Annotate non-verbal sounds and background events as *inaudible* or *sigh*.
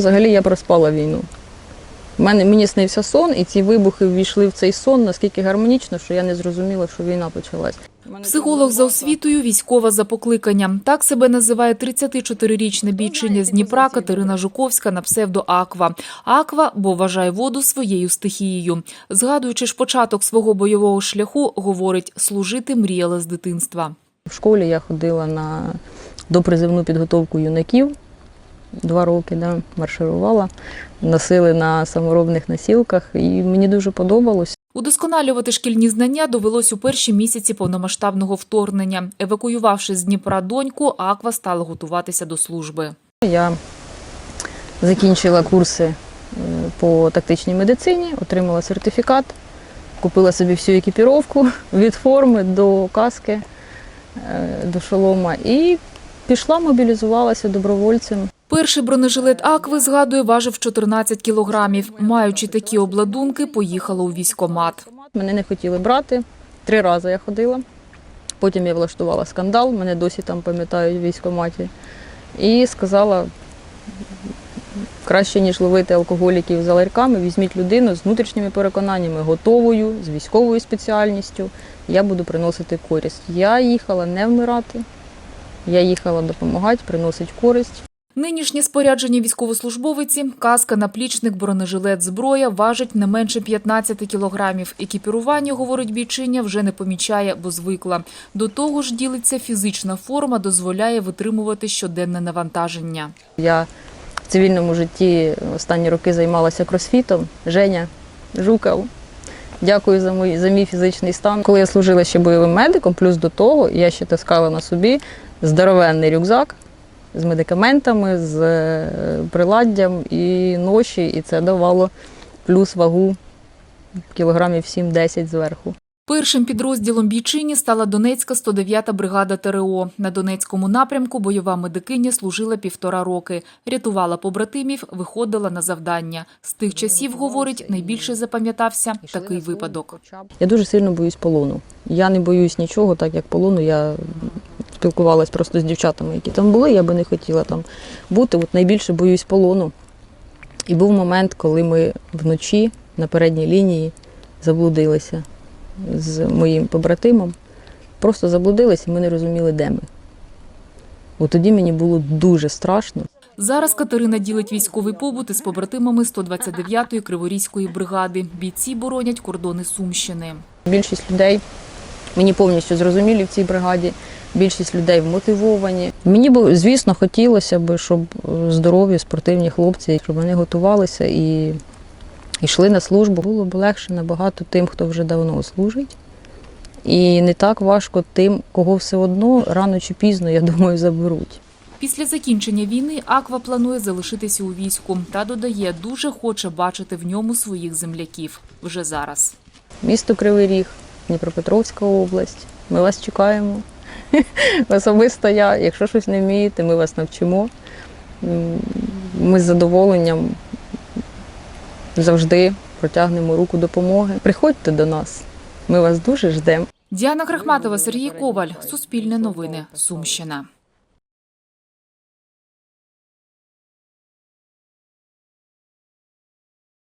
Взагалі я проспала війну. Мене мені снився сон, і ці вибухи ввійшли в цей сон наскільки гармонічно, що я не зрозуміла, що війна почалась. Психолог за освітою, військова за покликанням. Так себе називає 34-річна бійчиня з Дніпра Катерина Жуковська на псевдо Аква. Аква, бо вважає воду своєю стихією. Згадуючи ж початок свого бойового шляху, говорить, служити мріяла з дитинства. В школі я ходила на допризивну підготовку юнаків. Два роки да, марширувала, носили на саморобних носілках, і мені дуже подобалось. Удосконалювати шкільні знання довелось у перші місяці повномасштабного вторгнення. Евакуювавши з Дніпра доньку, Аква стала готуватися до служби. Я закінчила курси е, по тактичній медицині, отримала сертифікат, купила собі всю екіпіровку *laughs* від форми до каски, е, до шолома і пішла, мобілізувалася добровольцем. Перший бронежилет Акви, згадує, важив 14 кілограмів. Маючи такі обладунки, поїхала у військомат. Мене не хотіли брати. Три рази я ходила. Потім я влаштувала скандал, мене досі там пам'ятають в військкоматі. І сказала, краще, ніж ловити алкоголіків за ларьками, візьміть людину з внутрішніми переконаннями, готовою, з військовою спеціальністю. Я буду приносити користь. Я їхала не вмирати, я їхала допомагати, приносити користь. Нинішнє спорядження військовослужбовиці, каска, наплічник, бронежилет, зброя важить не менше 15 кілограмів. Екіпірування, говорить бійчиня, вже не помічає, бо звикла. До того ж, ділиться фізична форма, дозволяє витримувати щоденне навантаження. Я в цивільному житті останні роки займалася кросфітом. Женя Жуков. Дякую за мій, за мій фізичний стан. Коли я служила ще бойовим медиком, плюс до того я ще таскала на собі здоровенний рюкзак з медикаментами, з е, приладдям і ноші, і це давало плюс вагу кілограмів 7-10 зверху. Першим підрозділом бійчині стала Донецька 109-та бригада ТРО. На Донецькому напрямку бойова медикиня служила півтора роки. Рятувала побратимів, виходила на завдання. З тих часів, говорить, найбільше запам'ятався такий випадок. Я дуже сильно боюсь полону. Я не боюсь нічого, так як полону. Я спілкувалась просто з дівчатами, які там були. Я би не хотіла там бути. От найбільше боюсь полону. І був момент, коли ми вночі на передній лінії заблудилися з моїм побратимом. Просто заблудилися, і ми не розуміли, де ми. От тоді мені було дуже страшно. Зараз Катерина ділить військовий побут із побратимами 129-ї Криворізької бригади. Бійці боронять кордони Сумщини. Більшість людей мені повністю зрозумілі в цій бригаді. Більшість людей вмотивовані. Мені б, звісно, хотілося б, щоб е, здорові, спортивні хлопці, щоб вони готувалися і йшли на службу. Було б легше набагато тим, хто вже давно служить. І не так важко тим, кого все одно рано чи пізно, я думаю, заберуть. Після закінчення війни Аква планує залишитися у війську та додає, дуже хоче бачити в ньому своїх земляків вже зараз. Місто Кривий Ріг, Дніпропетровська область. Ми вас чекаємо. *laughs* Особисто я, якщо щось не вмієте, ми вас навчимо. Ми з задоволенням завжди протягнемо руку допомоги. Приходьте до нас, ми вас дуже ждемо. Діана Крахматова, Сергій Коваль, Суспільне новини, Сумщина.